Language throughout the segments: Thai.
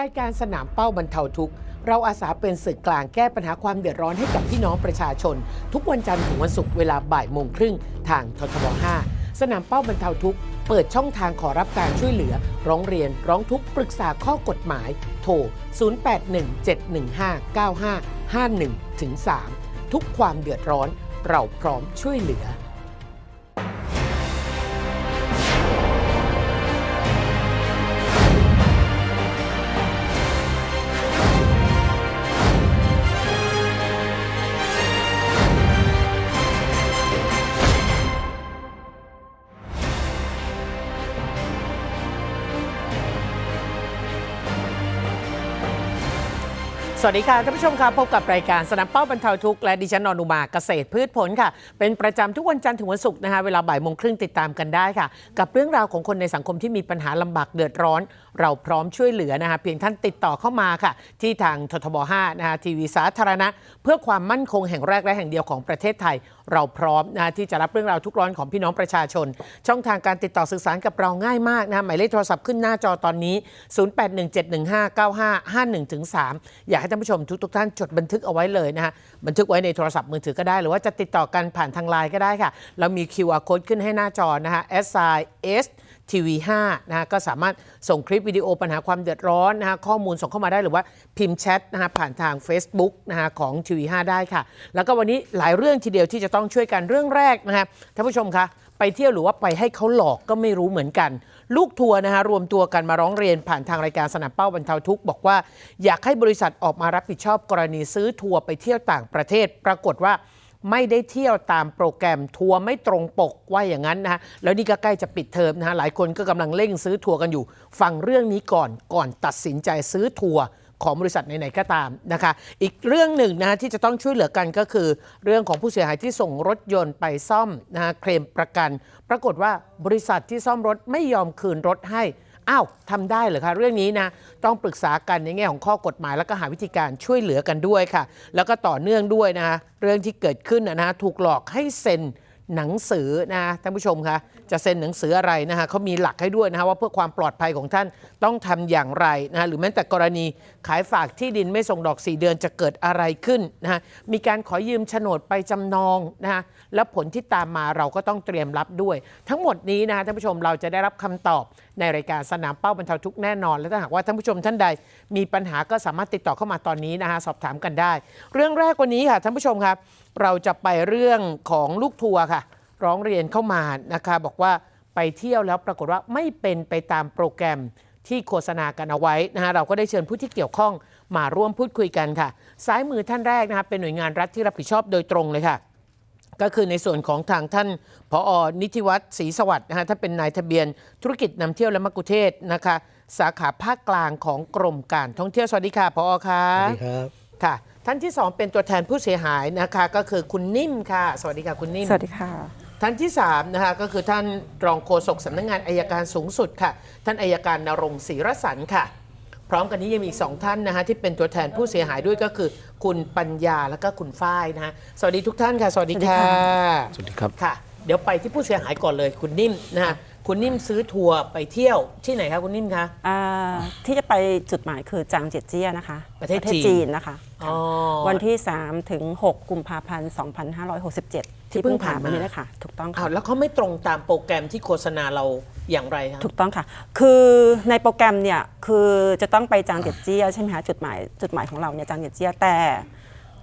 รายการสนามเป้าบรรเทาทุกข์ เราอาสาเป็นสื่อกลางแก้ปัญหาความเดือดร้อนให้กับพี่น้องประชาชน ทุกวันจันทร์ถึงวันศุกร์เวลาบ่ายโมงครึ่งทางททบ5สนามเป้าบรรเทาทุกข์ เปิดช่องทางขอรับการช่วยเหลือ ร้องเรียน ร้องทุกข์ปรึกษาข้อกฎหมาย โทร 0817159551ถึง3ทุกความเดือดร้อน เราพร้อมช่วยเหลือ สวัสดีค่ะท่านผู้ชมค่ะพบกับรายการสนามเป้าบรรเทาทุกข์และดิฉันนอนุมาเกษตรพืชผลค่ะ เป็นประจำทุกวันจันทร์ถึงวันศุกร์นะคะเวลาบ่ายโมงครึ่งติดตามกันได้ค่ะ กับเรื่องราวของคนในสังคมที่มีปัญหาลำบากเดือดร้อน เราพร้อมช่วยเหลือนะคะเพียงท่านติดต่อเข้ามาค่ะ ที่ทางททบ5นะคะทีวีสาธารณะ เพื่อความมั่นคงแห่งแรกและแห่งเดียวของประเทศไทย เราพร้อมนะะที่จะรับเรื่องราวทุกร้อนของพี่น้องประชาชน ช่องทางการติดต่อสื่อสารกับเราง่ายมากนะะหมายเลขโทรศัพท์ขึ้นหน้าจอตอนนี้ 0817159551-3 อยากให้ท่านผู้ชมทุกๆท่านจดบันทึกเอาไว้เลยนะคะบันทึกไว้ในโทรศัพท์มือถือก็ได้ หรือว่าจะติดต่อกันผ่านทางไลน์ก็ได้ค่ะ เรามี QR code ขึ้นให้หน้าจอนะคะ s i s ทีวี5นะฮะก็สามารถส่งคลิปวิดีโอปัญหาความเดือดร้อนนะฮะข้อมูลส่งเข้ามาได้หรือว่าพิมพ์แชทนะฮะผ่านทาง Facebook นะฮะของทีวี5ได้ค่ะ แล้วก็วันนี้หลายเรื่องทีเดียวที่จะต้องช่วยกันเรื่องแรกนะฮะท่านผู้ชมคะไปเที่ยวหรือว่าไปให้เขาหลอกก็ไม่รู้เหมือนกัน ลูกทัวร์นะคะรวมตัวกันมาร้องเรียนผ่านทางรายการสนามเป้าบรรเทาทุกข์บอกว่าอยากให้บริษัทออกมารับผิดชอบกรณีซื้อทัวร์ไปเที่ยวต่างประเทศ ปรากฏว่าไม่ได้เที่ยวตามโปรแกรมทัวร์ไม่ตรงปกว่าอย่างนั้นนะฮะแล้วนี่ก็ใกล้จะปิดเทอมนะฮะหลายคนก็กำลังเร่งซื้อทัวร์กันอยู่ ฟังเรื่องนี้ก่อนก่อนตัดสินใจซื้อทัวร์ ของบริษัทไหนๆก็ตามนะคะ อีกเรื่องหนึ่งนะที่จะต้องช่วยเหลือกันก็คือ เรื่องของผู้เสียหายที่ส่งรถยนต์ไปซ่อมนะะเคลมประกัน ปรากฏว่าบริษัทที่ซ่อมรถไม่ยอมคืนรถให้อ้าวทำได้เหรอคะ เรื่องนี้นะ ต้องปรึกษากันในแง่ของข้อกฎหมาย แล้วก็หาวิธีการช่วยเหลือกันด้วยค่ะ แล้วก็ต่อเนื่องด้วยนะคะเรื่องที่เกิดขึ้นนะนะถูกหลอกให้เซ็นหนังสือนะท่านผู้ชมคะจะเซ็นหนังสืออะไรนะคะเขามีหลักให้ด้วยนะคะว่าเพื่อความปลอดภัยของท่านต้องทำอย่างไรนะหรือแม้แต่กรณีขายฝากที่ดินไม่ส่งดอก 4 เดือนจะเกิดอะไรขึ้นนะคะมีการขอยืมโฉนดไปจำนองนะคะแล้วผลที่ตามมาเราก็ต้องเตรียมรับด้วย ทั้งหมดนี้นะคะท่านผู้ชมเราจะได้รับคำตอบในรายการสนามเป้าบรรเทาทุกข์แน่นอน และถ้าหากว่าท่านผู้ชมท่านใด มีปัญหาก็สามารถติดต่อเข้ามาตอนนี้นะคะสอบถามกันได้ เรื่องแรกวันนี้ค่ะท่านผู้ชมครับเราจะไปเรื่องของลูกทัวร์ค่ะ ร้องเรียนเข้ามานะคะบอกว่าไปเที่ยวแล้วปรากฏว่าไม่เป็นไปตามโปรแกรม ที่โฆษณากันเอาไว้นะคะเราก็ได้เชิญผู้ที่เกี่ยวข้องมาร่วมพูดคุยกันค่ะ ซ้ายมือท่านแรกนะคะเป็นหน่วยงานรัฐที่รับผิดชอบโดยตรงเลยค่ะ ก็คือในส่วนของทางท่านผอนิติวัฒน์ศรีสวัสดิ์นะฮะท่านเป็นนายทะเบียน ธุรกิจนำเที่ยวและมักกุเทศนะคะ สาขาภาคกลางของกรมการท่องเที่ยวสวัสดีค่ะผอค่ะ สวัสดีครับ ค่ะท่านที่สองเป็นตัวแทนผู้เสียหายนะคะ ก็คือคุณนิ่มค่ะ สวัสดีค่ะคุณนิ่ม สวัสดีค่ะ ท่านที่3นะคะก็คือท่านรองโฆษกสำนักงานอายการสูงสุดค่ะ ท่านอายการนรงค์ศรีรสันค่ะ พร้อมกันนี้ยังมีอีกสองท่านนะคะที่เป็นตัวแทนผู้เสียหายด้วยก็คือ คุณปัญญาและก็คุณฝ้ายนะฮะสวัสดีทุกท่านค่ะ สวัสดีค่ะสวัสดีครับค่ะ เดี๋ยวไปที่ผู้เสียหายก่อนเลยคุณนิ่มนะฮะคุณนิ่มซื้อทัวร์ไปเที่ยวที่ไหนคะคุณนิ่มคะอ่าที่จะไปจุดหมายคือจางเจียเจี้ยนะคะ ประเทศจีนจีนนะคะอ๋อวันที่ 3 ถึง 6 กุมภาพันธ์ 2567 ที่ที่เพิ่เพิ่งงผ่าผ่านนมามานี้นะคะถูกต้องอ้าค่ะวแล้วเขาไม่ตรงตามโปรแกรมที่โฆษณาเราอย่างไรคะ ถูกต้องค่ะ คือในโปรแกรมเนี่ยคือจะต้องไปจางเจียเจี้ยใช่ไหมคะจุดหมายจุดหมายของเราเนี่ยจางเจียเจี้ยแต่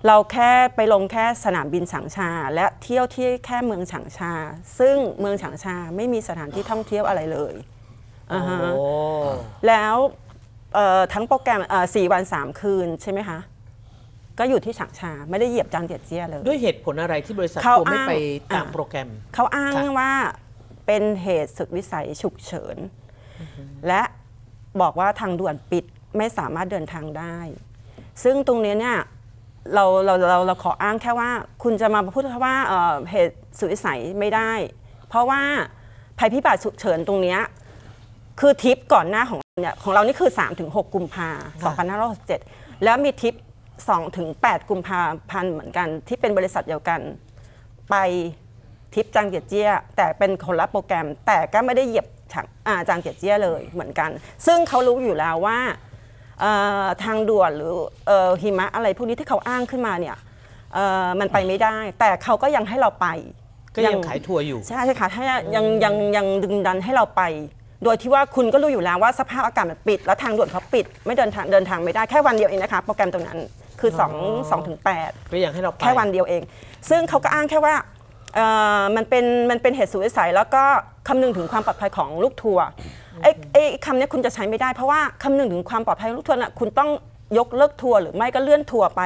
เราแค่ไปลงแค่สนามบินฉางชา และเที่ยวที่แค่เมืองฉางชา ซึ่งเมืองฉางชาไม่มีสถานที่ท่องเที่ยวอะไรเลยอ่าฮะโอ้แล้วเอ่อทั้งโปรแกรมเอ่อสี่วันสามคืนใช่ไหมคะ ก็อยู่ที่ฉางชา ไม่ได้เหยียบจางเจียเจี้ยเลย ด้วยเหตุผลอะไรที่บริษัทเขาทัวร์ไม่อ้าง ไปตามอ่าโปรแกรม เขาอ้างค่ะ ว่าเป็นเหตุสุดวิสัยฉุกเฉิน และบอกว่าทางด่วนปิดไม่สามารถเดินทางได้ ซึ่งตรงนี้เนี่ยเราเราเราเราขออ้างแค่ว่า คุณจะมาพูดว่าเอ่อเหตุสุดวิสัยไม่ได้ เพราะว่าภัยพิบัติฉุกเฉินตรงเนี้ยคือทริปก่อนหน้าของเนี่ยของเรานี่คือ 3-6ถึงกุมภาค่ะ2567แล้วมีทริป 2ถึง8กุมภาพันธ์เหมือนกัน ที่เป็นบริษัทเดียวกัน ไปทริปจางเจียเจี้ย แต่เป็นคนละโปรแกรม แต่ก็ไม่ได้เหยียบฉางอ่าจางเจียเจี้ยเลยเหมือนกัน ซึ่งเขารู้อยู่แล้วว่าเอ่อทางด่วนหรือเอ่อหิมะอะไรพวกนี้ที่เขาอ้างขึ้นมาเนี่ยเอ่อมันไปไม่ได้ แต่เขาก็ยังให้เราไป ก็ยังขายทัวร์อยู่ ใช่ค่ะถ้ายังยังยังดึงดันให้เราไป โดยที่ว่าคุณก็รู้อยู่แล้วว่าสภาพอากาศมันปิด แล้วทางด่วนเขาปิด ไม่เดินทางเดินทางไม่ได้แค่วันเดียวเองนะคะ โปรแกรมตรงนั้น คือ2 2ถึง8ก็ยังให้เราไปแค่วันเดียวเอง ซึ่งเขาก็อ้างแค่ว่าเอ่อมันเป็นมันเป็นเหตุสุดวิสัยแล้วก็คำนึงถึงความปลอดภัยของลูกทัวร์ไอ้ไอ้คำเนี้ยคุณจะใช้ไม่ได้เพราะว่าคำนึงถึงความปลอดภัยของลูกทัวร์น่ะคุณต้องยกเลิกทัวร์หรือไม่ก็เลื่อนทัวร์ไป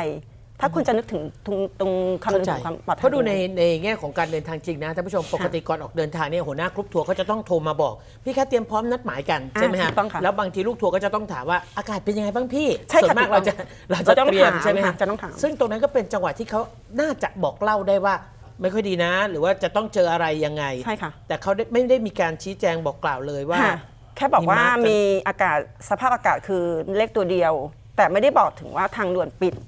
ถ้าคุณจะนึกถึงตรงตรงคำนึเข้างใจถึงความปลอดภัยเพราะดูในตงในแง่ของการเดินทางจริงนะท่านผู้ชมปกติก่อนออกเดินทางเนี่ยหัวหน้ากรุ๊ปทัวร์เขาจะต้องโทรมาบอก พี่คะเตรียมพร้อมนัดหมายกันอ่าใช่ไหมฮะถูกต้องค่ะแล้วบางทีลูกทัวร์ก็จะต้องถามว่าอากาศเป็นยังไงบ้างพี่ใช่ส่วค่ะนมากถูกต้เราองจะเราเราจะต้องเตรียมถามใช่ไหมค่ะฮะจะต้องถามซึ่งตรงนั้นก็เป็นจังหวะที่เขาน่าจะบอกเล่าได้ว่าไม่ค่อยดีนะ หรือว่าจะต้องเจออะไรยังไงใช่ค่ะแต่เขาได้ไม่ได้มีการชี้แจงบอกกล่าวเลยว่าค่ะแค่บอกว่าหิมะจะมีอากาศสภาพอากาศคือเลขตัวเดียว แต่ไม่ได้บอกถึงว่าทางด่วนปิดเ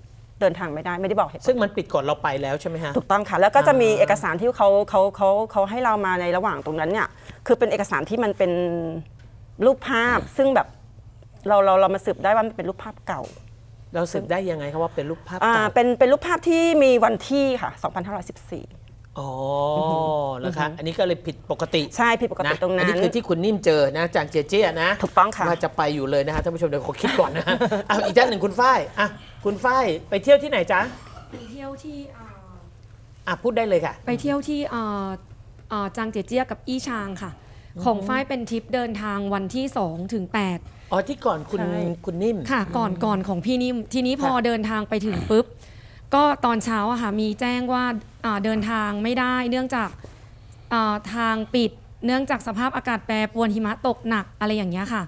ดินทางไม่ได้ไม่ได้บอกเหตุผลซึ่งมันปิดก่อนเราไปแล้วใช่ไหมฮะ ถูกต้องค่ะ แล้วก็จะมีอ่าเอกสารที่เขาเขาเขาเขาให้เรามาในระหว่างตรงนั้นเนี่ยคือเป็นเอกสารที่มันเป็นรูปภาพ ซึ่งแบบเราเราเรามาสืบได้ว่ามันเป็นรูปภาพเก่าเราสืบได้ยังไงครับว่าเป็นรูปภาพอ่าเก่าเป็นเป็นรูปภาพที่มีวันที่ค่ะ 2514 อ๋อแล้วคะอันนี้ก็เลยผิดปกติใช่ผิดปกตินะตรงนั้อันนี้คือที่คุณนิ่มเจอนะจากเจเจี้ยนะถูกต้องค่ะว่าจะไปอยู่เลยนะฮะท่านผู้ชมเดี๋ยวขอคิดก่อนนะเอาอีกท่านหนึ่งคุณฝ้ายอะคุณฝ้ายไปเที่ยวที่ไหนจ๊ะไปเที่ยวที่เอ่ออะพูดได้เลยค่ะ ไปเที่ยวที่เอ่อเอ่อจางเจียเจี้ยกับอี้ชางค่ะ ของฝ้ายเป็นทริปเดินทางวันที่2ถึง8อ๋อที่ก่อนคุณใช่คุณนิ่มค่ะ ก่อนก่อนของพี่นิ่มทีนี้พอค่ะเดินทางไปถึงปุ๊บ ก็ตอนเช้าอะค่ะมีแจ้งว่าอ่าเดินทางไม่ได้ เนื่องจากอ่าทางปิด เนื่องจากสภาพอากาศแปรปรวนหิมะตกหนักอะไรอย่างเงี้ยค่ะ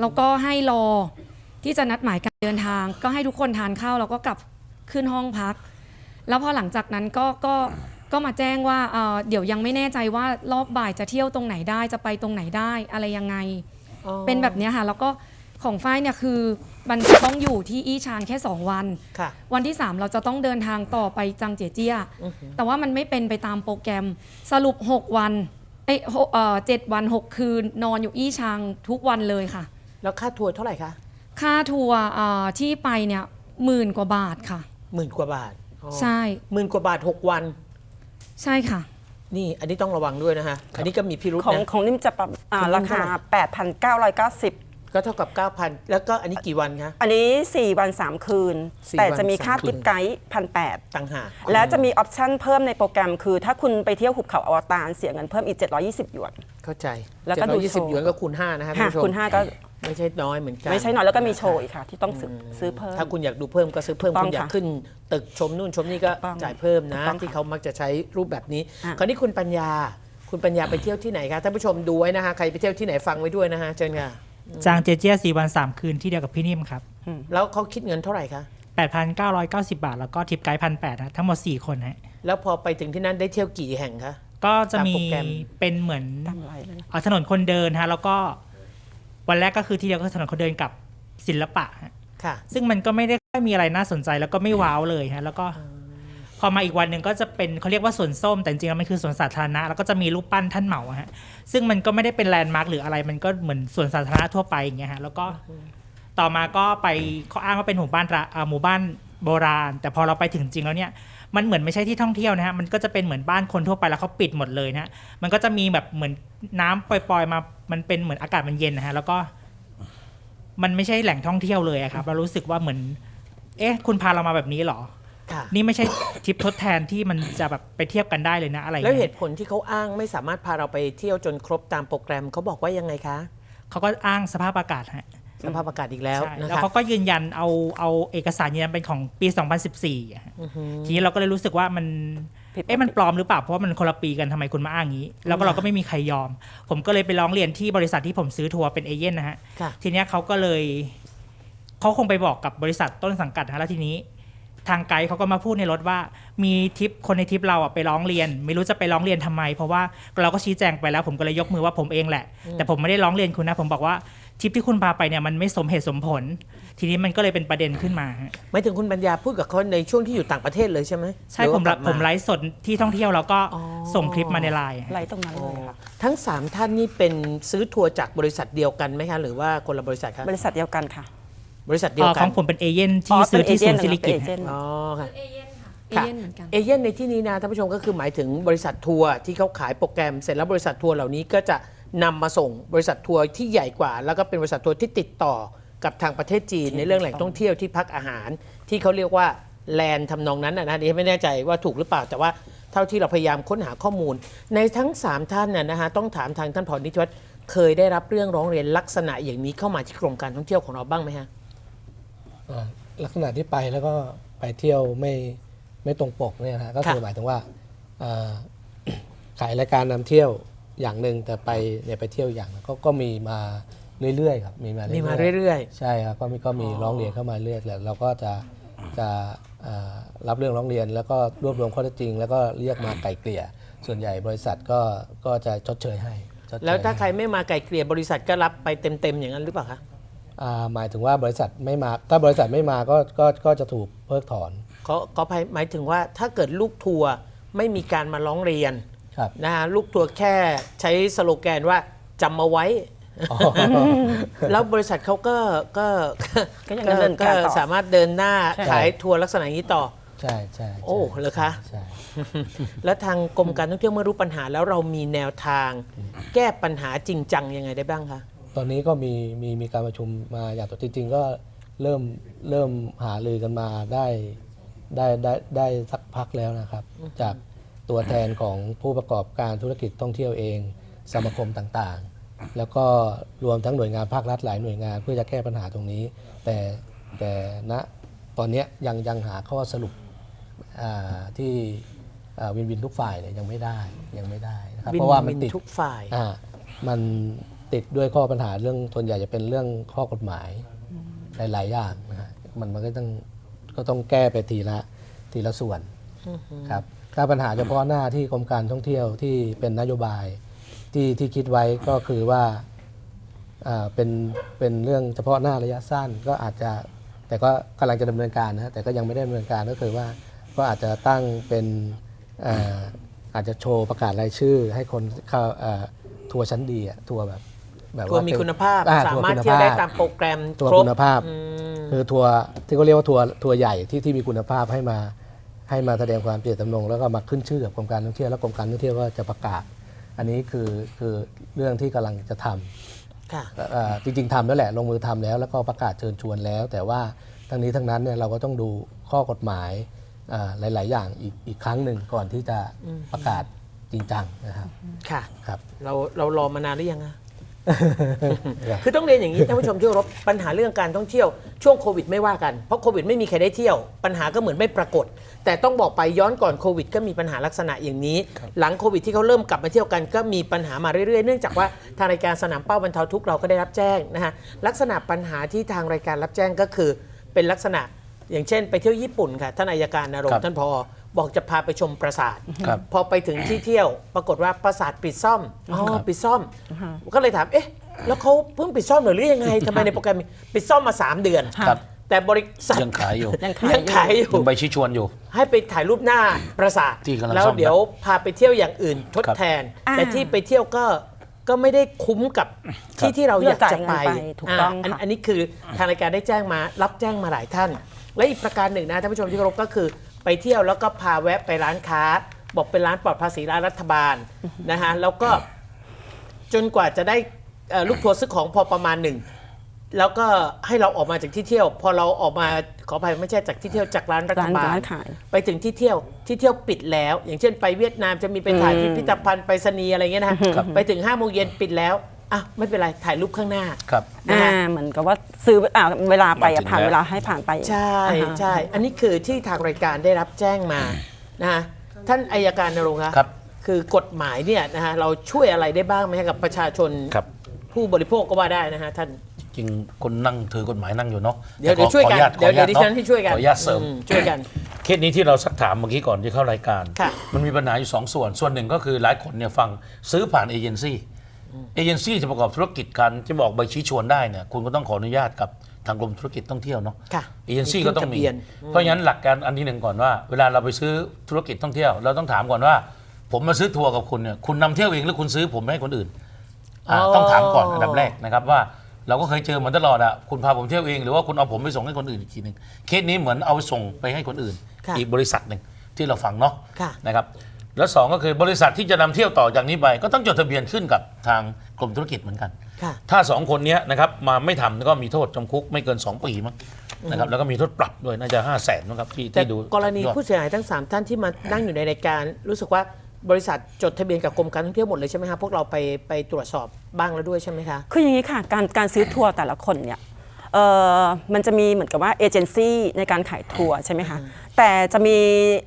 แล้วก็ให้รอที่จะนัดหมายการเดินทาง ก็ให้ทุกคนทานข้าวแล้วก็กลับขึ้นห้องพัก แล้วพอหลังจากนั้นก็ก็ก็มาแจ้งว่าเอ่อเดี๋ยวยังไม่แน่ใจว่ารอบบ่ายจะเที่ยวตรงไหนได้จะไปตรงไหนได้อะไรยังไงอ๋อเป็นแบบเนี้ยค่ะแล้วก็ ของฝ้ายเนี่ยคือมันจะต้องอยู่ที่อี้ชางแค่ 2 วัน ค่ะ วันที่ 3 เราจะต้องเดินทางต่อไปจังเจียเจี้ยอือหือ แต่ว่ามันไม่เป็นไปตามโปรแกรมสรุป 6 วันเอ้ยหกเอ่อเจ็ดวัน 6 คืนนอนอยู่อี้ชางทุกวันเลยค่ะ แล้วค่าทัวร์เท่าไหร่คะค่าทัวร์เอ่อที่ไปเนี่ยหมื่นกว่าบาทค่ะ หมื่นกว่าบาทอ๋อใช่หมื่นกว่าบาทหกวัน ใช่ค่ะ นี่อันนี้ต้องระวังด้วยนะฮะ อันนี้ก็มีพิรุษของนะ ของนิ่มจะปรับอ่าของนิ่รามคาเท่าไหร่8,990 ก็เท่ากับ 9,000 แล้วก็อันนี้กี่วันคะ อันนี้ 4 วัน 3 คืน สี่แต่วันจะมีค่าสามคืน ทิปไกด์พันแต่างหากและจะมีออปชั่นเพิ่มในโปรแกรมคือ ถ้าคุณไปเที่ยวหุบเขาอวตารเสียเงินเพิ่มอีก 720 หยวน เข้าใจแล้วก็ดูโชว์ 720หยวนก็คูณ5นะฮะท่านค่ะผู้ชมคุณ5ก็ไม่ใช่น้อยเหมือนกัน ไม่ใช่น้อยแล้วก็มีโชว์อีกค่ะ ที่ต้องซื้อซื้อเพิ่ม ถ้าคุณอยากดูเพิ่มก็ซื้อเพิ่ม ถูกต้องคุณอยากค่ะขึ้น ตึกชมนู่นชมนี่ก็ถูกต้องจ่ายเพิ่มนะ ถูกต้องค่ะที่เขามักจะใช้รูปแบบนี้ อะ คราวนี้คุณปัญญา คุณปัญญาไปเที่ยวที่ไหนคะท่านผู้ชมดูไว้นะฮะใครไปเที่ยวที่ไหนฟังไว้ด้วยนะฮะเชิญค่ะ จางเจเจียสี่วันสามคืนที่เดียวกับพี่นิ่มครับแล้วเขาคิดเงินเท่าไหร่คะ 8,990 บาท แล้วก็ทิปไกด์พันแปดทั้งหมด 4 คนฮะแล้วพอไปถึงที่นั่นได้เที่ยวกี่แห่งคะ ก็จะมีตามโปรแกรม เป็นเหมือนตามไลน์เลยเอาถนนคนเดินฮะแล้วก็วันแรกก็คือที่เดียวก็ถนนคนเดินกับศิลปะฮะค่ะ ซึ่งมันก็ไม่ได้ค่อยมีอะไรน่าสนใจแล้วก็ไม่ว้าวเลยฮะแล้วก็ พอมาอีกวันหนึ่งก็จะเป็นเขาเรียกว่าสวนส้ม แต่จริงๆแล้วมันคือสวนสาธารณะแล้วก็จะมีรูปปั้นท่านเหมาฮะซึ่งมันก็ไม่ได้เป็นแลนด์มาร์กหรืออะไรมันก็เหมือนสวนสาธารณะทั่วไปอย่างเงี้ยฮะแล้วก็ต่อมาก็ไปเขาอ้างว่าเป็นหมู่บ้านระหมู่บ้านโบราณ แต่พอเราไปถึงจริงแล้วเนี่ยมันเหมือนไม่ใช่ที่ท่องเที่ยวนะฮะมันก็จะเป็นเหมือนบ้านคนทั่วไปแล้วเขาปิดหมดเลยนะฮะมันก็จะมีแบบเหมือนน้ำปล่อยๆมามันเป็นเหมือนอากาศมันเย็นนะฮะแล้วก็ มันไม่ใช่แหล่งท่องเที่ยวเลยครับ เรารู้สึกว่าเหมือน เอ๊ะ คุณพาเรามาแบบนี้หรอ ค่ะ นี่ไม่ใช่ทริปทดแทนที่มันจะแบบไปเทียบกันได้เลยนะอะไรแล้วเหเงี้ยตุผลที่เขาอ้างไม่สามารถพาเราไปเที่ยวจนครบตามโปรแกรมเขาบอกว่ายังไงคะเขาก็อ้างสภาพอากาศฮะสภาพอากาศอีกแล้วใช่นะแล้วคะเขาก็ยืนยันเอาเอาเอกสารยืนยันเป็นของปี 2014อะฮะทีนี้เราก็เลยรู้สึกว่ามันผิดปกติเอ๊ะมันปลอมหรือเปล่าเพราะว่ามันคนละปีกันทำไมคุณมาอ้างงี้ แล้วก็เราก็ไม่มีใครยอม ผมก็เลยไปร้องเรียนที่บริษัทที่ผมซื้อทัวร์เป็นเอเย่นนะฮะค่ะทีเนี้ยเขาก็เลยเขาคงไปบอกกับบริษัทต้นสังกัดนะแล้วทีนี้ ทางไกด์เขาก็มาพูดในรถว่า มีทริปคนในทริปเราอะไปร้องเรียน ไม่รู้จะไปร้องเรียนทำไม เพราะว่าเราก็ชี้แจงไปแล้วผมก็เลยยกมือว่าผมเองแหละ แต่ผมไม่ได้ร้องเรียนคุณนะ ผมบอกว่าทริปที่คุณพาไปเนี่ยมันไม่สมเหตุสมผล ทีนี้มันก็เลยเป็นประเด็นขึ้นมาฮะไม่ถึงคุณปัญญาพูดกับเขาในช่วงที่อยู่ต่างประเทศเลยใช่ไหมใช่หรือผว่ามกไลลับฟ์ผมไลฟ์สดที่ท่องเที่ยวแล้วก็อ๋อส่งคลิปมาในไลน์ฮะไลน์ตรงนั้นเลยค่ะทั้ง 3 ท่านนี่เป็นซื้อทัวร์จากบริษัทเดียวกันไหมคะหรือว่าคนละบริษัทคะบริษัทเดียวกันค่ะ บริษัทเดียเอ่วอกัขนองผมเป็นเอเย่นอ๋ที่อซื้อที่ศูนย์เป็สินริเอกิตเจนต์อ๋อค่ะเอเย่นค่ะเอค่ะเย่นเหมือนกันเอเย่นในที่นี้นะท่านผู้ชมก็คือหมายถึงบริษัททัวร์ที่เขาขายโปรแกรม เสร็จแล้วบริษัททัวร์เหล่านี้ก็จะนำมาส่งบริษัททัวร์ที่ใหญ่กว่า แล้วก็เป็นบริษัททัวร์ที่ติดต่อกับทางประเทศจีนในเรื่องแหล่งท่องเที่ยวที่พักอาหาร ที่เขาเรียกว่าแลนด์ทำนองนั้นนะนะดิฉันไม่แน่ใจว่าถูกหรือเปล่าแต่ว่าเท่าที่เราพยายามค้นหาข้อมูล ในทั้ง 3 ท่านน่ะนะฮะต้องถามทางท่านผอนิติวัฒน์เคยได้รับเรื่องร้องเรียนลักษณะอย่างนี้เข้ามาที่กรมการท่องเที่ยวของเราบ้างไหมฮะอ่า ลักษณะที่ไปแล้วก็ไปเที่ยวไม่ไม่ตรงปกเนี่ยนะฮะก็คือค่ะหมายถึงว่าอ่าขายรายการนำเที่ยวอย่างหนึ่งแต่ไปเนี่ยไปเที่ยวอย่างหนึ่งก็ก็มีมาเรื่อยๆครับมีมามีเรื่อยๆมาเรื่อยใช่ครับก็มีก็มีร้องเรียนเข้ามาเรื่อยแล้วเราก็จะจะอ่ารับเรื่องร้องเรียน แล้วก็รวบรวมข้อเท็จจริง แล้วก็เรียกมาไกล่เกลี่ย ส่วนใหญ่บริษัทก็ก็จะชดเชยให้ชดเชยๆแล้วถ้าให้ใครไม่มาไกลเกลี่ยบริษัทก็รับไปเต็มๆอย่างนั้นหรือเปล่าคะอ่า หมายถึงว่าบริษัทไม่มา ถ้าบริษัทไม่มาก็ก็ก็จะถูกเพิกถอนก็ก็หมายถึงว่าถ้าเกิดลูกทัวร์ไม่มีการมาร้องเรียนครับนะฮะลูกทัวร์แค่ใช้สโลแกนว่าจำมาไว้ แล้วบริษัทเขาก็ก็ก็ยังดำเนินการต่อ สามารถเดินหน้าใช่ ขายทัวร์ลักษณะนี้ต่อ ใช่ใช่โอ้เหรอคะ ใช่ แล้วทางกรมการท่องเที่ยวเมื่อรู้ปัญหาแล้วเรามีแนวทาง แก้ปัญหาจริงจังยังไงได้บ้างคะ ตอนนี้ก็มีมีมีการประชุมมาอย่างตัวจริง ๆ ก็เริ่มเริ่มหาลือกันมาได้ได้ได้ได้สักพักแล้วนะครับ จากตัวแทนของผู้ประกอบการธุรกิจท่องเที่ยวเองสมาคมต่างๆ แล้วก็รวมทั้งหน่วยงานภาครัฐหลายหน่วยงาน เพื่อจะแก้ปัญหาตรงนี้ แต่แต่ณตอนเนี้ยยังยังหาข้อสรุปอ่าที่อ่าวินวินทุกฝ่ายเนี่ยยังไม่ได้ยังไม่ได้นะครับวินเพราะว่ามันวินติดทุกฝ่ายอ่ามัน ติดด้วยข้อปัญหาเรื่องส่วนใหญ่จะเป็นเรื่องข้อกฎหมายหลาย ๆ อย่างนะฮะมันมันก็ต้องก็ต้องแก้ไปทีละทีละส่วนครับถ้าปัญหาเฉพาะหน้าที่กรมการท่องเที่ยวที่เป็นนโยบายที่ที่คิดไว้ก็คือว่าอ่าเป็นเป็นเรื่องเฉพาะหน้าระยะสั้นก็อาจจะแต่ก็กำลังจะดำเนินการนะฮะแต่ก็ยังไม่ได้ดำเนินการก็คือว่าก็อาจจะตั้งเป็นอ่าอาจจะโชว์ประกาศรายชื่อ ให้คนเข้าอ่าทัวร์ชั้นดีอะทัวร์แบบ แบบทัวร์มีคุณภาพอ่สาทัวมารถคุณเที่ยวภได้ตามโปรแกรมทัวร์ครบคุณภาพ อืม คือทัวร์ที่เขาเรียกว่าทัวร์ทัวร์ใหญ่ที่ที่มีคุณภาพให้มา ให้มาแสดงความเจตจำนงแล้วก็มาขึ้นชื่อกับกรมการท่องเที่ยวแล้วกรมการท่องเที่ยวก็จะประกาศ อันนี้คือคือเรื่องที่กำลังจะทำ ค่ะ เอ่อจริงๆทำแล้วแหละลงมือทำแล้วแล้วก็ประกาศเชิญชวนแล้ว แต่ว่าทั้งนี้ทั้งนั้นเนี่ยเราก็ต้องดูข้อกฎหมายอ่าหลาย ๆ อย่างอีกอีกครั้งหนึ่งก่อนที่จะประกาศจริงจังนะครับค่ะ ครับ เราเรารอมานานหรือยังอะ คือต้องเรียนอย่างนี้ท่านผู้ชมที่เคารพปัญหาเรื่องการท่องเที่ยวช่วงโควิดไม่ว่ากันเพราะโควิดไม่มีใครได้เที่ยว ปัญหาก็เหมือนไม่ปรากฏ แต่ต้องบอกไปย้อนก่อนโควิด ก็มีปัญหาลักษณะอย่างนี้ หลังโควิดที่เขาเริ่มกลับมาเที่ยวกันก็มีปัญหามาเรื่อยๆ เนื่องจากว่าทางรายการสนามเป้าบรรเทาทุกข์เราก็ได้รับแจ้งนะฮะลักษณะปัญหาที่ทางรายการรับแจ้งก็คือ เป็นลักษณะอย่างเช่น ไปเที่ยวญี่ปุ่นค่ะท่านอายการนรงครัค์บท่านพอ บอกจะพาไปชมปราสาท ครับพอไปถึงที่เที่ยว ปรากฏว่าปราสาทปิดซ่อมอ๋อปิดซ่อม ก็เลยถามเอ๊ะ แล้วเขาเพิ่งปิดซ่อมเหรือหรือยังไงทำไมในโปรแกรมมีปิดซ่อมมา 3 เดือน ครับ แต่บริษัทยังขายอยู่ยังขายยังขายอยู่ ยังใบชี้ชวนอยู่ ให้ไปถ่ายรูปหน้าปราสาทที่กำลังแล้วซ่อมเดี๋ยวพาไปเที่ยวอย่างอื่นทดครับ แทน อ่าแต่ที่ไปเที่ยวก็ก็ไม่ได้คุ้มกับที่ที่เราอยากจะไปเราจ่ายเงินไปถูกต้องาอันค่ะอันนี้คือทางรายการได้แจ้งมา รับแจ้งมาหลายท่าน และอีกประการหนึ่งนะท่านผู้ชมที่เคารพก็คือ ไปเที่ยวแล้วก็พาแวะไปร้านค้า บอกเป็นร้านปลอดภาษีร้านรัฐบาลนะฮะแล้วก็จนกว่าจะได้เอ่อลูกทัวร์ซื้อของพอประมาณหนึ่งแล้วก็ให้เราออกมาจากที่เที่ยว พอเราออกมาขออภัยไม่ใช่จากที่เที่ยวจากร้านรัฐบาร้านลร้านขายไปถึงที่เที่ยวที่เที่ยวปิดแล้ว อย่างเช่น ไปเวียดนามจะมีไปถ่ายอืมพิพิธภัณฑ์ไปรษณีย์อะไรเงี้ยนะฮะไปถึง5้าโมงเย็นปิดแล้ว อะไม่เป็นไรถ่ายรูปข้างหน้า ครับนะอ่าฮะเหมือนกับว่าซื้ออ่าเวลาไปอะมาถึงผ่านแล้ว เวลาให้ผ่านไปใช่อ่าฮะ ใช่อันนี้คือที่ทางรายการได้รับแจ้งมานะฮะท่านอายการนรงค์คะครับ คือกฎหมายเนี่ยนะฮะเราช่วยอะไรได้บ้างไหมฮะกับประชาชนครับ ผู้บริโภคก็ว่าได้นะฮะท่าน จริงคนนั่งถือกฎหมายนั่งอยู่เนาะเดี๋ยวแต่เดี๋ยวช่วยกันขออญาตเดี๋ยวขออเดี๋ยวดิญาตฉันให้ช่วยกันขออนุญาตเสริม อืช่วยกัน เคสนี้ที่เราสักถามเมื่อกี้ก่อนที่เข้ารายการ ค่ะมันมีปัญหาอยู่สองส่วน ส่วนหนึ่งก็คือหลายคนเนี่ยฟังซื้อผ่านเอเจนซี่ เอเจนซี่จะประกอบธุรกิจกันจะบอกใบชี้ชวนได้เนี่ยคุณก็ต้องขออนุญาตกับทางกรมธุรกิจท่องเที่ยวเนาะค่ะเอเจนซี่ก็ต้องขึ้นทะมีเบียนเพราะฉะนั้นหลักการอันที่หนึ่งก่อนว่า เวลาเราไปซื้อธุรกิจท่องเที่ยว เราต้องถามก่อนว่า ผมมาซื้อทัวร์กับคุณเนี่ยคุณนำเที่ยวเองหรือคุณซื้อผมให้คนอื่นอ่าต้องถามก่อนอันดับแรกนะครับว่าเราก็เคยเจอเหมือนตลอดอะคุณพาผมเที่ยวเองหรือว่าคุณเอาผมไปส่งให้คนอื่นอีกทีหนึ่งเคสนี้เหมือนเอาไปส่งไปให้คนอื่นค่ะอีกบริษัทหนึ่งที่เราฟังเนาะค่ะนะครับ แล้วสองก็คือบริษัทที่จะนำเที่ยวต่อจากนี้ไป ก็ต้องจดทะเบียนขึ้นกับทางกรมธุรกิจเหมือนกัน ค่ะ ถ้าสองคนเนี้ยนะครับมาไม่ทำก็มีโทษจำคุกไม่เกิน 2 ปีมั้งนะครับแล้วก็มีโทษปรับด้วยน่าจะ5 0 0แสนนะครับที่แต่ที่ดูกรณียอด ผู้เสียหายทั้ง 3 ท่านที่มานั่งอยู่ในรายการ รู้สึกว่าบริษัทจดทะเบียนกับกรมการท่องเที่ยวหมดเลยใช่ไหมคะพวกเราไปไปตรวจสอบบ้างแล้วด้วยใช่ไหมคะ คืออย่างนี้ค่ะ การการซื้อทัวร์แต่ละคนเนี่ย เอ่อมันจะมีเหมือนกับว่าเอเจนซี่ในการขายทัวร์ใช่ไหมคะ แต่จะมี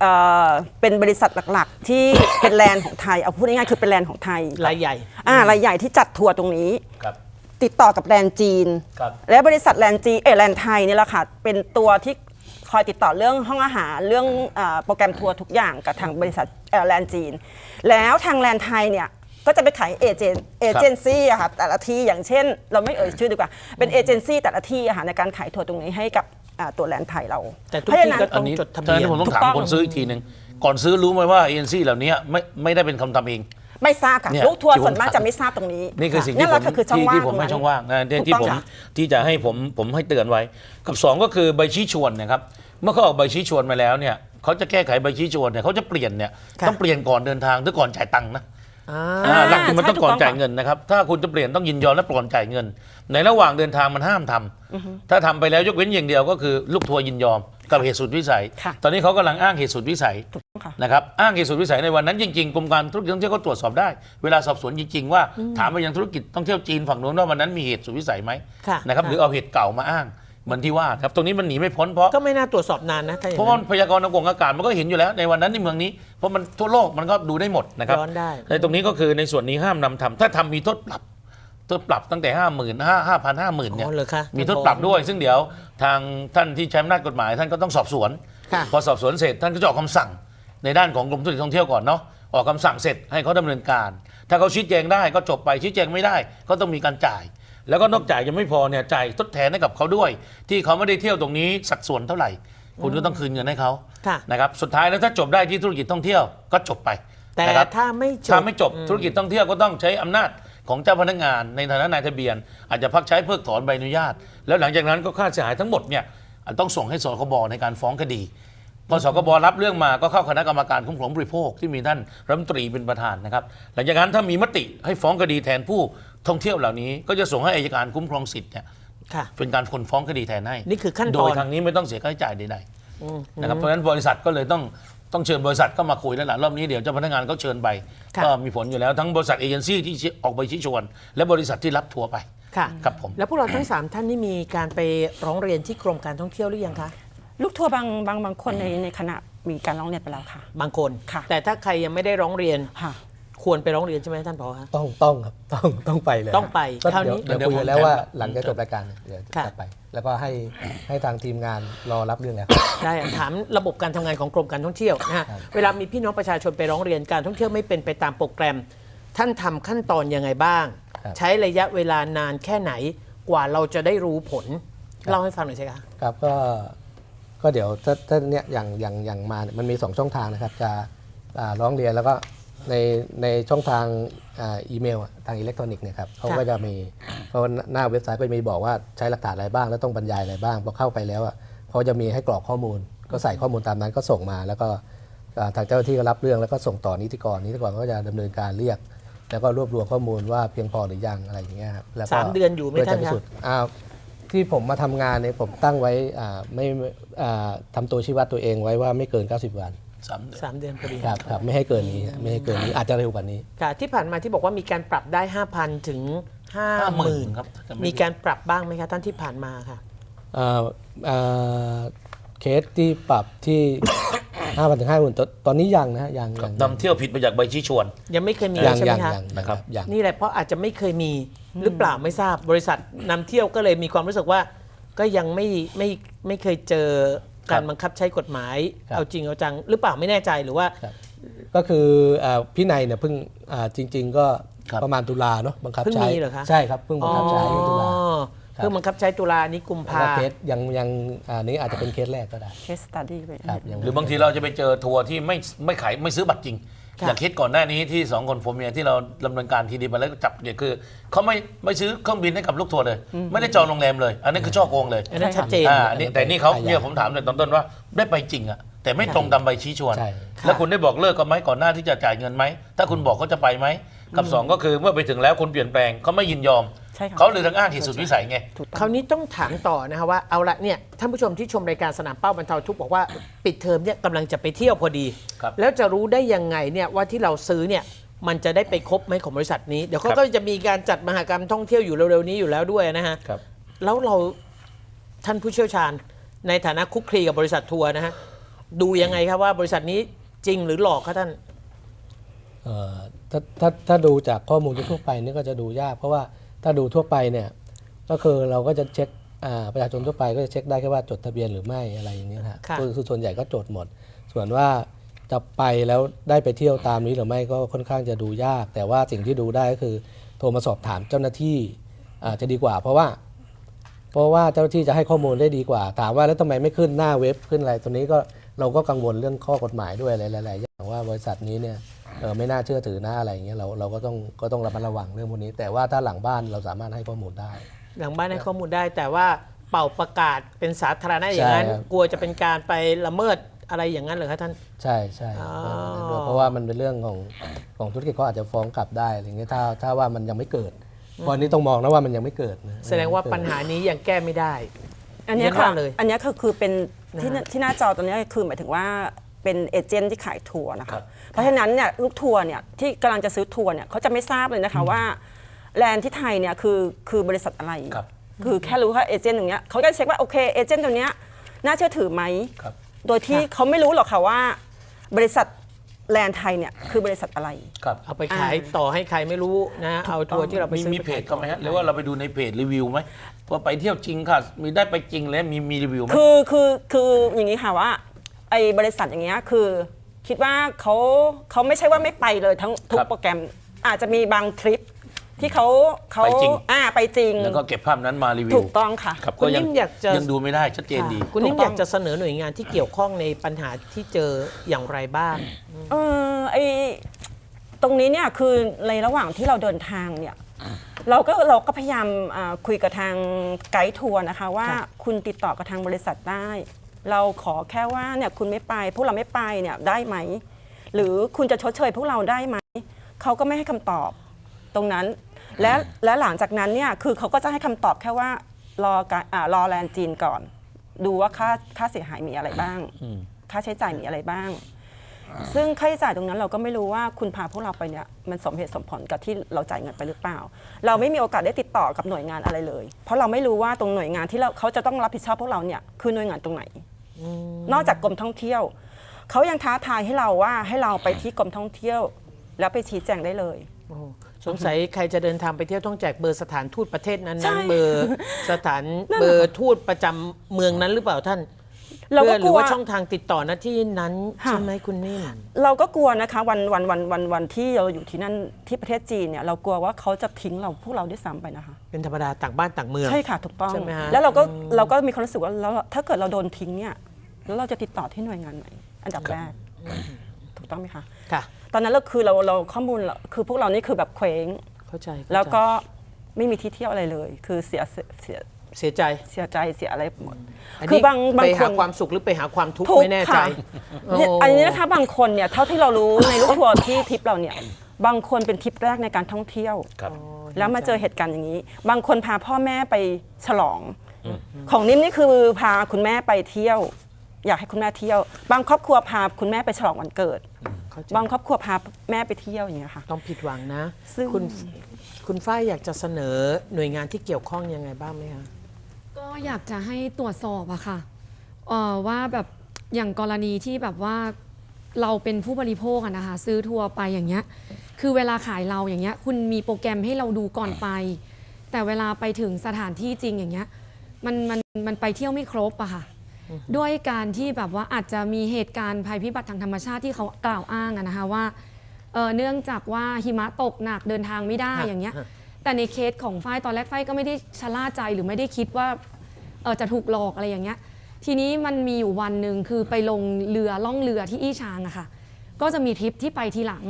เอ่อเป็นบริษัทหลักๆ ที่ เป็นแลนด์ของไทย เอาพูดง่ายๆคือเป็นแลนด์ของไทยรายใหญ่ อ่ารายใหญ่ที่จัดทัวร์ตรงนี้ ครับ ติดต่อกับแลนด์จีน ครับ และบริษัทแลนด์จีนเออแลนด์ไทยนี่แหละค่ะ เป็นตัวที่คอยติดต่อเรื่องห้องอาหารเรื่องอาโปรแกรมทัวร์ทุกอย่างกับทางบริษัทเอ่อแลนด์จีน แล้วทางแลนด์ไทยเนี่ย ก็จะไปขายเอเจนเอเจนซี่อะค่ะแต่ละที่อย่างเช่น เราไม่เอ่ยชื่อดีกว่าเป็นเอเจนซี่แต่ละที่อะค่ะในการขายทัวร์ตรงนี้ให้กับอ่าตัวแลนด์ไทยเราแต่ทุกเพราะฉะที่นั้นก็อันนี้จดทะเบียนฉนั้นผมต้องถูกถามต้องคนซื้ออีกทีหนึ่งก่อนซื้อรู้ไหมว่าเอเจนซี่เหล่านี้ไม่ไม่ได้เป็นคำทำเอง ไม่ทราบค่ะเนี่ยลูกทัวร์ที่ผมส่วนมากถาม จะไม่ทราบตรงนี้นี่คือสิ่งที่นั่นผแหมละคือช่องที่ว่างที่ผมตรให้นั้นช่องว่างนะที่ถูกที่ต้องผมค่ะ ที่จะให้ผมผมให้เตือนไว้ กับสองก็คือใบชี้ชวนนะครับ เมื่อเขาออกใบชี้ชวนมาแล้วเนี่ยเขาจะแก้ไขใบชี้ชวนเนี่ยเขาจะเปลี่ยนเนี่ยค่ะ ต้องเปลี่ยนก่อนเดินทางหรือก่อนจ่ายตังค์นะ อ่าอ่าหลักคือมันต้องก่อนใช่ถูกต้องจ่ายเงินนะครับ ถ้าคุณจะเปลี่ยนต้องยินยอมและก่อนจ่ายเงิน ในระหว่างเดินทางมันห้ามทำถ้าทำไปแล้วยกเว้นอย่างเดียวก็คือลูกทัวร์ยินยอมกับเหตุสุดวิสัยค่ะตอนนี้เขากำลังอ้างเหตุสุดวิสัยค่ะนะครับอ้างเหตุสุดวิสัยในวันนั้นจริงๆกรมการธุรกิจท่องเที่ยวก็ตรวจสอบได้ เวลาสอบสวนจริงๆว่าถามไปยังธุรกิจท่องเที่ยวจีนฝั่งนู้นว่าวันนั้นมีเหตุสุดวิสัยไหมค่ะนะครับค่ะหรือเอาเหตุเก่ามาอ้าง เหมือนที่ว่าครับตรงนี้มันหนีไม่พ้นเพราะก็ไม่น่าตรวจสอบนานนะถ้าอย่างเพราะว่านั้นพยากรณ์ทางกงอากาศมันก็เห็นอยู่แล้วในวันนั้นในเมืองนี้เพราะมันทั่วโลกมันก็ดูได้หมดนะครับย้อนได้ ในตรงนี้ก็คือในส่วนนี้ห้ามนำทำถ้าทำมีโทษปรับโทษปรับตั้งแต่ห้าหมื่นห้าห้าพันห้าหมื่นเนี่ยอ๋อเหรอคะมีโทษปรับด้วย ซึ่งเดี๋ยวทางท่านที่ใช้อำนาจกฎหมาย ท่านก็ต้องสอบสวน ค่ะ พอสอบสวนเสร็จท่านก็จะออกคำสั่งในด้านของกรมธุรกิจท่องเที่ยวก่อนเนาะออกคำสั่งเสร็จให้เขาดำเนินการ ถ้าเขาชี้แจงได้ก็จบไปชี้แจงไม่ได้ก็ต้องมีการจ่าย แล้วก็นอกจ่ายยังไม่พอเนี่ยจ่ายทดแทนให้กับเขาด้วย ที่เขาไม่ได้เที่ยวตรงนี้สัดส่วนเท่าไหร่ คุณก็ต้องคืนเงินให้เขาค่ะ นะครับสุดท้ายแล้วถ้าจบได้ที่ธุรกิจท่องเที่ยวก็จบไปแต่นะครับ ถ้าไม่จบถ้าไม่จบธุรกิจท่องเที่ยวก็ต้องใช้อำนาจของเจ้าพนักงานในฐานะนายทะเบียน อาจจะพักใช้เพิกถอนใบอนุญาต แล้วหลังจากนั้นก็ค่าเสียหายทั้งหมดเนี่ยอาจต้องส่งให้สคบในการฟ้องคดีพอสคบรับเรื่องมาก็เข้าคณะกรรมการคุ้มครองผู้บริโภคที่มีท่านรัฐมนตรีเป็นประธานนะครับ หลังจากนั้นถ้ามีมติให้ฟ้องคดีแทนผู้ ท่องเที่ยวเหล่านี้ก็จะส่งให้อัยการคุ้มครองสิทธิ์เนี่ยค่ะ เป็นการคนฟ้องคดีแทนให้นี่คือขั้นตอน โดยทางนี้ไม่ต้องเสียค่าใช้จ่ายใดๆนะครับเพราะฉะนั้นบริษัทก็เลยต้องต้องเชิญบริษัทก็มาคุยแล้วล่ะรอบนี้เดี๋ยวเจ้าพนักงานก็เชิญไปค่ะ ก็มีผลอยู่แล้วทั้งบริษัทเอเจนซี่ที่ออกใบชี้ชวน และบริษัทที่รับทัวร์ไปค่ะ ครับผม แล้วพวกเราทั้ง 3 ท่านนี่มีการไปร้องเรียนที่กรมการท่องเที่ยวหรือยังคะ ลูกทัวร์บางบางบางคนในในคณะมีการร้องเรียนไปแล้วค่ะ บางคน ค่ะแต่ถ้าใครยังไม่ได้ร้องเรียน ค่ะ ควรไปร้องเรียนใช่ไหมท่านผอคะต้องต้องครับต้องต้องไปเลยต้องไปก็คราวนี้ เดี๋ยวเดี๋ยวคุยกันผมแล้วว่าแทนหลังจากจบรายการเนี่ยเดี๋ยวค่ะจะไป แล้วก็ให้ให้ทางทีมงานรอรับเรื่องแล้ว ได้ถามระบบการทำงานของกรมการท่องเที่ยวนะฮะครับ เวลามีพี่น้องประชาชนไปร้องเรียนการท่องเที่ยวไม่เป็นไปตามโปรแกรม ท่านทำขั้นตอนยังไงบ้างใช้ระยะเวลานานแค่ไหนกว่าเราจะได้รู้ผล เล่าให้ฟังหน่อยสิคะ ครับก็ก็เดี๋ยวถ้าถ้าเนี่ยอย่างอย่างอย่างมาเนี่ยมันมี 2 ช่องทางนะครับ จะอ่าร้องเรียนแล้วก็ ในในช่องทางอ่าอีเมลอะทางอิเล็กทรอนิกส์เนี่ยครับเขาก็จะมีเพราะว่าหน้าเว็บไซต์ก็จะมีบอกว่าใช้หลักฐานอะไรบ้าง แล้วต้องบรรยายอะไรบ้างพอเข้าไปแล้วอะเขาจะมีให้กรอกข้อมูล ก็ใส่ข้อมูลตามนั้นก็ส่งมา แล้วก็อ่าทางเจ้าหน้าที่ก็รับเรื่องแล้วก็ส่งต่อนิติกรนิติกรก็จะดำเนินการเรียก แล้วก็รวบรวมข้อมูลว่าเพียงพอหรือยังอะไรอย่างเงี้ยครับแล้วก็สามเดือนอยู่ไหมพื่จะท่านพิคะสูจน์อ่าที่ผมมาทำงานเนี่ยผมตั้งไว้อ่าไม่อ่าทำตัวชี้วัดตัวเองไว้ว่าไม่เกิน 90 วัน สามเดือนสามเดือนพอดีครับครับไม่ให้เกินนี้ฮะไม่ให้เกินนี้อาจจะเร็วกว่านี้ ค่ะที่ผ่านมาที่บอกว่ามีการปรับได้ 5,000 ถึง50,000ครับถ้าจำไม่มีผิดการปรับบ้างไหมคะท่านที่ผ่านมาค่ะอ่าอ่าเคสที่ปรับที่5 0 0 0ถึง5 0 0 0ตอนตอนนี้ยังนะฮะยังยังนำเที่ยวผิดมาจากใบชี้ชวน ยังไม่เคยมียังใช่ไหยัมงคะยังนะนะคครัรับบยัง นี่แหละเพราะอาจจะไม่เคยมีหรือเปล่าไม่ทราบบริษัทนำเที่ยวก็เลยมีความรู้สึกว่า ก็ยังไม่ไม่ไม่เคยเจอ การบังคับใช้กฎหมาย ครับ เอาจริงเอาจังหรือเปล่าไม่แน่ใจหรือว่าครับก็คืออ่าพี่นายเนี่ยเพิ่งอ่าจริง ๆ ก็ครับ ประมาณตุลาเนาะบังคับเพิ่งใช้มีเหรอคะ ใช่ครับเพิ่งบังคับใช้ตุลา อ๋อครับ เพิ่งบังคับใช้ตุลานี้กุมแล้วภาก็เคสยังยังอันนี้อาจจะเป็นเคสแรกก็ได้ case study ไป ครับยังหรือบางทีเราจะไปเจอทัวร์ที่ไม่ไม่ขายไม่ซื้อบัตรจริงค่ะ อย่างเคสก่อนหน้านี้ที่สองคนผัวเมียที่เราดำเนินการทีดีไปแล้วก็จับเนี่ยคือเขาไม่ไม่ซื้อเครื่องบินให้กับลูกทัวร์เลย ไม่ได้จองโรงแรมเลย อันนี้คือช่อโกงเลยอันนั้นชัดเจนอ่าอันนี้แต่นี่เขาอาญาเนี่ยผมถามเลยตอนต้นว่าได้ไปจริงอะแต่ไม่ตรงตามใบชี้ชวนใช่แล้วคุณได้บอกเลิกกันไหมก่อนหน้าที่จะจ่ายเงินไหม ถ้าคุณบอกเขาจะไปไหมกับสองก็คือเมื่อไปถึงแล้วคุณเปลี่ยนแปลงเขาไม่ยินยอมใช่ค่ะ เขาเลยทั้งอ้างเหตุสุดวิสัยไง ถูกต้คองราวนี้ต้องถามต่อนะคะว่าเอาละเนี่ยท่านผู้ชมที่ชมรายการสนามเป้าบรรเทาทุกข์บอกว่าปิดเทอมเนี่ยกำลังจะไปเที่ยวพอดี ครับ แล้วจะรู้ได้ยังไงเนี่ยว่าที่เราซื้อเนี่ยมันจะได้ไปครบไหมของบริษัทนี้ เดี๋ยวเขาก็จะมีการจัดมหกรรมท่องเที่ยวอยู่เร็วๆนี้อยู่แล้วด้วยนะฮะ ครับ แล้วเราท่านผู้เชี่ยวชาญในฐานะคุกคลีกับบริษัททัวร์นะฮะดูยังไงครับว่าบริษัทนี้จริงหรือหลอกครับท่าน เอ่อถ้าถ้าถ้าดูจากข้อมูลทั่วไปนี่ก็จะดูยาก เพราะว่า ถ้าดูทั่วไปเนี่ยก็คือเราก็จะเช็คอ่าประชาชนทั่วไปก็จะเช็คได้แค่ว่าจดทะเบียนหรือไม่อะไรอย่างเงี้ยฮะค่ะคือคือส่วนใหญ่ก็จดหมด ส่วนว่าจะไปแล้วได้ไปเที่ยวตามนี้หรือไม่ก็ค่อนข้างจะดูยาก แต่ว่าสิ่งที่ดูได้ก็คือ โทรมาสอบถามเจ้าหน้าที่อาจะดีกว่า เพราะว่า เพราะว่าเจ้าหน้าที่จะให้ข้อมูลได้ดีกว่า ถามว่าแล้วทำไมไม่ขึ้นหน้าเว็บขึ้นอะไรตัวนี้ก็เราก็กังวลเรื่องข้อกฎหมายด้วยอะไรหลายๆอย่างว่าบริษัทนี้เนี่ยเออ ไม่น่าเชื่อถือหน้าอะไรอย่างเงี้ยเราเราก็ต้องก็ต้องระมัดระวังเรื่องพวกนี้ แต่ว่าถ้าหลังบ้านเราสามารถให้ข้อมูลได้ หลังบ้านให้ข้อมูลได้ แต่ว่าเป่าประกาศเป็นสาธารณะอย่างนั้น ใช่ครับ กลัวจะเป็นการไปละเมิดอะไรอย่างนั้นเหรอครับท่าน ใช่ใช่อ๋อด้วยเพราะว่ามันเป็นเรื่องของของธุรกิจเขาอาจจะฟ้องกลับได้อะไรเงี้ยถ้าถ้าว่ามันยังไม่เกิดเพราะอันนี้ต้องมองนะว่ามันยังไม่เกิดนะแสดงว่าปัญหานี้ยังแก้ไม่ได้ อันเนี้ยเรียนค่ะว่าเลยอันเนี้ยคือคือเป็นที่นะฮะที่หน้าจอตอนเนี้ยคือหมายถึงว่า เป็นเอเจนต์ที่ขายทัวร์นะครัคะบ เพราะฉะนั้นเนี่ยลูกทัวร์เนี่ยที่กำลังจะซื้อทัวร์เนี่ยเขาจะไม่ทราบเลยนะคะว่าแลนด์ที่ไทยเนี่ยคือคือบริษัทอะไร ครับ คือแค่รู้ว่าเอเจนต์ตรงเนี้ยเขาก็จะเช็คว่าโอเคเอเจนต์ตรงเนี้ยน่าเชื่อถือไหม ครับ โดยที่เขาไม่รู้หรอกค่ะว่า บริษัทแลนด์ไทยเนี่ยคือบริษัทอะไร ครับ เอาไปขายต่อให้ใครไม่รู้นะ เอาทัวร์ที่เราไปมีซื้อมีไปเพขายจก็ไหมฮะต่อหรือว่าเราไปดูในเพจรีวิวไหมว่าไปเที่ยวจริงค่ะ มีได้ไปจริงแล้วมีมีรีวิวไหม คือคือคืออย่างนี้ค่ะว่า ไอ้บริษัทอย่างเงี้ยคือ คิดว่าเขาเขาไม่ใช่ว่าไม่ไปเลยทั้งทุกครับโปรแกรม อาจจะมีบางทริปที่เขาเขาไปจริง อ่าไปจริง แล้วก็เก็บภาพนั้นมารีวิวถูกต้องค่ะ ครับคุณก็ยังนิ่มอยากจะ ยังดูไม่ได้ชัดเจนดี คุณนิ่มถูกต้อองยากจะเสนอหน่วยงานที่เกี่ยวข้องในปัญหาที่เจออย่างไรบ้าง เออไอตรงนี้เนี่ยคือในระหว่างที่เราเดินทางเนี่ยเราก็เราก็พยายามอ่าคุยกับทางไกด์ทัวร์นะคะว่าค่ะ คุณติดต่อกับทางบริษัทได้ เราขอแค่ว่าเนี่ยคุณไม่ไป พวกเราไม่ไปเนี่ยได้ไหม หรือคุณจะชดเชยพวกเราได้ไหม เขาก็ไม่ให้คำตอบตรงนั้น และและหลังจากนั้นเนี่ยคือเขาก็จะให้คำตอบแค่ว่ารอการอ่ารอแลนด์จีนก่อน ดูว่าค่าค่าเสียหายมีอะไรบ้าง ค่าใช้จ่ายมีอะไรบ้าง ซึ่งค่าใช้จ่ายตรงนั้นเราก็ไม่รู้ว่าคุณพาพวกเราไปเนี่ยมันสมเหตุสมผลกับที่เราจ่ายเงินไปหรือเปล่า เราไม่มีโอกาสได้ติดต่อกับหน่วยงานอะไรเลย เพราะเราไม่รู้ว่าตรงหน่วยงานที่เราเขาจะต้องรับผิดชอบพวกเราเนี่ยคือหน่วยงานตรงไหน นอกจากกรมท่องเที่ยวเขายังท้าทายให้เราว่าให้เราไปที่กรมท่องเที่ยว แล้วไปชี้แจงได้เลย โอ้โหสงสัยใครจะเดินทางไปเที่ยวต้องแจกเบอร์สถานทูตประเทศนั้นใช่นั้นเบอร์สถานเบอร์ทูตประจำเมืองนั้นหรือเปล่าท่านเราก็เพื่อกหรืลัอวว่าช่องทางติดต่อหน้าที่นั้นค่ะ ใช่ไหมคุณนิ่ม เราก็กลัวนะคะวันวันวันวันวันที่เราอยู่ที่นั่นที่ประเทศจีนเนี่ยเรากลัวว่าเขาจะทิ้งเราพวกเราด้วยซ้ำไปนะคะ เป็นธรรมดาต่างบ้านต่างเมือง ใช่ค่ะถูกต้อง ใช่ไหมฮะแล้วเราก็เราก็มีความรู้สึกว่าแล้วถ้าเกิดเราโดนทิ้งเนี่ย แล้วเราจะติดต่อที่หน่วยงานไหนอันดับแรกถูกต้องไหมคะค่ะ ตอนนั้นเราคือเราเราข้อมูลเราคือพวกเรานี่คือแบบเคว้ง เข้าใจเข้าใจแล้วก็ไม่มีที่เที่ยวอะไรเลย คือเสียเสียเสียเสียใจเสียใจเสียอะไรหมดอันคืนี้อบางบางไปคหาน ความสุขหรือไปหาความทุกข์ทุกข์ไม่แน่ใจ ค่ะเนี่ยโอันนี้นะคะบางคนเนี่ยเท่าที่เรารู้ ในลูกทัวร์ที่ทริปเราเนี่ยบางคนเป็นทริปแรกในการท่องเที่ยว ครับ แล้วมาเจอเหตุการณ์อย่างนี้ บางคนพาพ่อแม่ไปฉลอง ของนิ่มนี่คือพาคุณแม่ไปเที่ยว อยากให้คุณแม่เที่ยว บางครอบครัวพาคุณแม่ไปฉลองวันเกิด เข้าใจบางครอบครัวพาแม่ไปเที่ยวอย่างเงี้ยค่ะ ต้องผิดหวังนะ ซึ่ง คุณคุณฝ้ายอยากจะเสนอหน่วยงานที่เกี่ยวข้องยังไงบ้างไหมคะ ก็อยากจะให้ตรวจสอบอะค่ะเอ่อว่าแบบอย่างกรณีที่แบบว่าเราเป็นผู้บริโภคอะนะคะ ซื้อทัวร์ไปอย่างเงี้ย คือเวลาขายเราอย่างเงี้ย คุณมีโปรแกรมให้เราดูก่อนไป แต่เวลาไปถึงสถานที่จริงอย่างเงี้ย มันมันมันไปเที่ยวไม่ครบอะค่ะ ด้วยการที่แบบว่าอาจจะมีเหตุการณ์ภัยพิบัติทางธรรมชาติที่เขากล่าวอ้างอะนะคะว่าเอ่อเนื่องจากว่าหิมะตกหนักเดินทางไม่ได้ฮะอย่างเงี้ยฮะแต่ในเคสของฝ้ายตอนแรกฝ้ายก็ไม่ได้ชะล่าใจหรือไม่ได้คิดว่าเออจะถูกหลอกอะไรอย่างเงี้ย ทีนี้มันมีอยู่วันหนึ่งคือไปลงเรือล่องเรือที่อี้ชางอะค่ะ ก็จะมีทริปที่ไปทีหลัง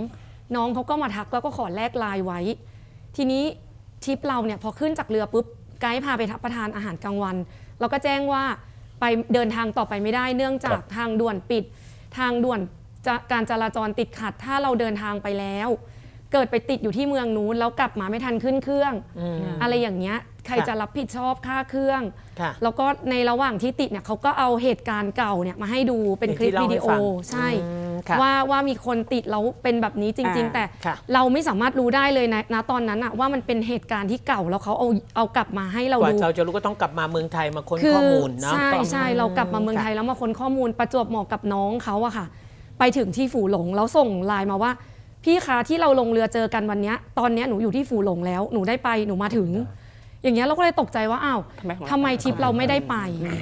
น้องเขาก็มาทักแล้วก็ขอแลกไลน์ไว้ ทีนี้ทริปเราเนี่ยพอขึ้นจากเรือปุ๊บไกด์พาไปรับประทานอาหารกลางวัน เราก็แจ้งว่า ไปเดินทางต่อไปไม่ได้เนื่องจากทางด่วนปิด ทางด่วนจะการจราจรติดขัด ถ้าเราเดินทางไปแล้ว เกิดไปติดอยู่ที่เมืองนู้นแล้วกลับมาไม่ทันขึ้นเครื่องอะไรอย่างเงี้ยใครค่ะ จะรับผิดชอบค่าเครื่อง ค่ะ แล้วก็ในระหว่างที่ติดเนี่ยเขาก็เอาเหตุการณ์เก่าเนี่ยมาให้ดูเป็นคลิปที่วิเล่าให้ดีโอฟัง ใช่ อืม ค่ะว่าว่ามีคนติดแล้วเป็นแบบนี้จริง ๆ อ่าแต่ค่ะ เราไม่สามารถรู้ได้เลยนะณตอนนั้นอะว่ามันเป็นเหตุการณ์ที่เก่าแล้วเขาเอาเอากลับมาให้เรากว่าดู เราจะรู้ก็ต้องกลับมาเมืองไทยมาค้นคืข้อมูลเนาะ ใช่ก็ใช่เรากลับมาเมืองไทยค่ะแล้วมาค้นข้อมูลประจวบเหมาะกับน้องเขาอะค่ะ ไปถึงที่ฝูหลงแล้วส่งไลน์มาว่า พี่คะที่เราลงเรือเจอกันวันเนี้ยตอนเนี้ยหนูอยู่ที่ฝูหลงแล้วหนูได้ไปหนูมาถึง อย่างเงี้ยเราก็เลยตกใจว่าอ้าวทำไมของเรา ทำไมทริปเราไม่ได้ไป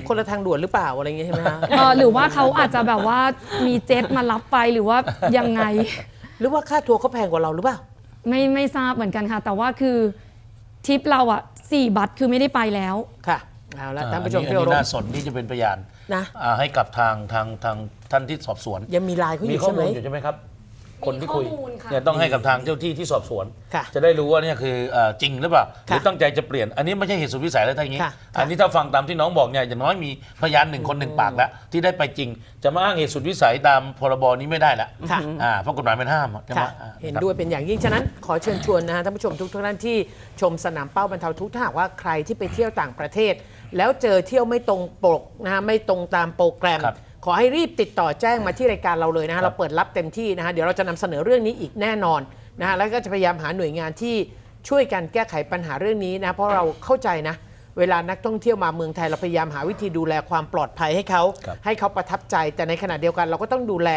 คนละทางด่วนหรือเปล่าอะไรอย่างเงี้ยใช่ไหมฮะ เออหรือว่าเขาอาจจะแบบว่ามีเจ็ตมารับไปหรือว่ายังไง หรือว่าค่าทัวร์เขาแพงกว่าเราหรือเปล่า ไม่ไม่ทราบเหมือนกันค่ะ แต่ว่าคือทริปเราอะสี่บัตรคือไม่ได้ไปแล้ว ค่ะ เอาละท่านผู้ชมอัที่อัเคารพ น่าสนที่จะเป็นพยานนะ อ่าให้กับทางทางทางท่านที่สอบสวนยังมีไลน์เขาอมียู่ข้อใช่ไหมมูลอยู่ใช่ไหมครับ คนที่คุยมีข้อมูลค่ะ เนี่ยต้องให้กับทางเจ้าที่ที่สอบสวน ค่ะจะได้รู้ว่าเนี่ยคือเอ่อจริงหรือเปล่าหค่ะรือตั้งใจจะเปลี่ยน อันนี้ไม่ใช่เหตุสุดวิสัยแล้วทั้งนี้ค่ะ อันนี้ถ้าฟังตามที่น้องบอกเนี่ยอย่างน้อยมีพยานหนึ่งคนหนึ่งปากแล้ว ที่ได้ไปจริง จะมาอ้างเหตุสุดวิสัยตามพรบนี้ไม่ได้ละค่ะ อ่าเพราะกฎหมายมันห้ามใช่ไหมค่ะอ่า เห็นครับด้วยเป็นอย่างยิ่ง ฉะนั้นขอเชิญชวนนะฮะท่านผู้ชมทุกท่านที่ชมสนามเป้าบรรเทาทุกข์ถ้าหากว่าใครที่ไปเที่ยวต่างประเทศ แล้วเจอเที่ยวไม่ตรงปกนะฮะไม่ตรงตามโปรแกรม ครับ ขอให้รีบติดต่อแจ้งมาที่รายการเราเลยนะครัฮะบเราเปิดรับเต็มที่นะฮะเดี๋ยวเราจะนำเสนอเรื่องนี้อีกแน่นอนนะฮะแล้วก็จะพยายามหาหน่วยงานที่ช่วยกันแก้ไขปัญหาเรื่องนี้นะเพราะเราเข้าใจนะ เวลานักท่องเที่ยวมาเมืองไทยเราพยายามหาวิธีดูแลความปลอดภัยให้เขา ครับ ให้เขาประทับใจแต่ในขณะเดียวกัน เราก็ต้องดูแล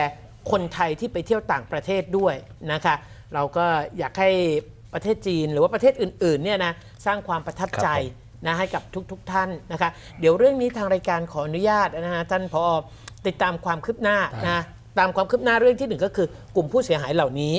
คนไทยที่ไปเที่ยวต่างประเทศด้วยนะคะ เราก็อยากให้ประเทศจีนหรือว่าประเทศอื่นๆเนี่ยนะสร้างความประทับใจนะให้กับทุกๆท่านนะคะ เดี๋ยวเรื่องนี้ทางรายการขออนุญาตนะฮะท่านพอ ติดตามความคืบหน้านะตามความคืบหน้าเรื่องที่หนึ่งก็คือกลุ่มผู้เสียหายเหล่านี้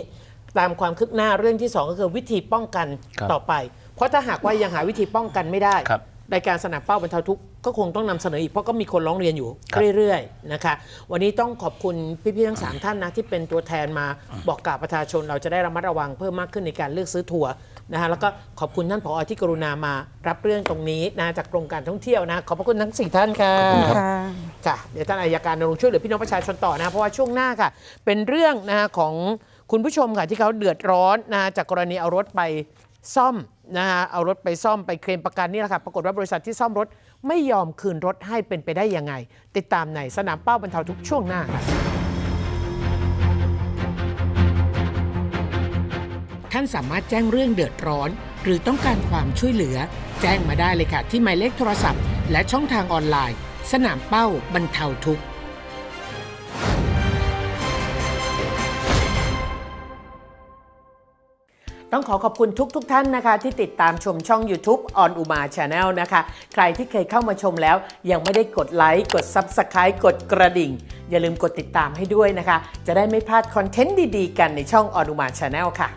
ตามความคืบหน้าเรื่องที่สองก็คือวิธีป้องกันครับต่อไป เพราะถ้าหากว่ายังหาวิธีป้องกันไม่ได้ครับรายการสนามเป้าบรรเทาทุกข์ก็คงต้องนำเสนออีกเพราะก็มีคนร้องเรียนอยู่ครับเรื่อยๆนะคะ วันนี้ต้องขอบคุณพี่ๆทั้งสามท่านนะที่เป็นตัวแทนมาบอกกล่าวประชาชนเราจะได้ระมัดระวังเพิ่มมากขึ้นในการเลือกซื้อทัวร์ นะฮะแล้วก็ขอบคุณท่านผอที่กรุณามารับเรื่องตรงนี้นะจากกรมการท่องเที่ยวนะขอบพระคุณทั้งสี่ท่านค่ะค่ะค่ะเดี๋ยวท่านอายการนรงค์ช่วยเหลือพี่น้องประชาชนต่อนะเพราะว่าช่วงหน้าค่ะ เป็นเรื่องนะของคุณผู้ชมค่ะที่เขาเดือดร้อนนะจากกรณีเอารถไปซ่อมนะฮะเอารถไปซ่อมไปเคลมประกันนี่แหละค่ะปรากฏว่าบริษัทที่ซ่อมรถไม่ยอมคืนรถให้เป็นไปได้ยังไง ติดตามในสนามเป้าบรรเทาทุกข์ช่วงหน้าค่ะ ท่านสามารถแจ้งเรื่องเดือดร้อน หรือต้องการความช่วยเหลือ แจ้งมาได้เลยค่ะ ที่หมายเลขโทรศัพท์ และช่องทางออนไลน์ สนามเป้าบรรเทาทุกข์ต้องขอขอบคุณทุกทท่านนะคะ ที่ติดตามชมช่อง YouTube on Uma Channel นะคะ ใครที่เคยเข้ามาชมแล้ว ยังไม่ได้กดไลค์กด Subscribe กดกระดิ่ง อย่าลืมกดติดตามให้ด้วยนะคะ จะได้ไม่พลาดคอนเทนต์ดีๆ กันในช่อง on Uma Channel ค่ะ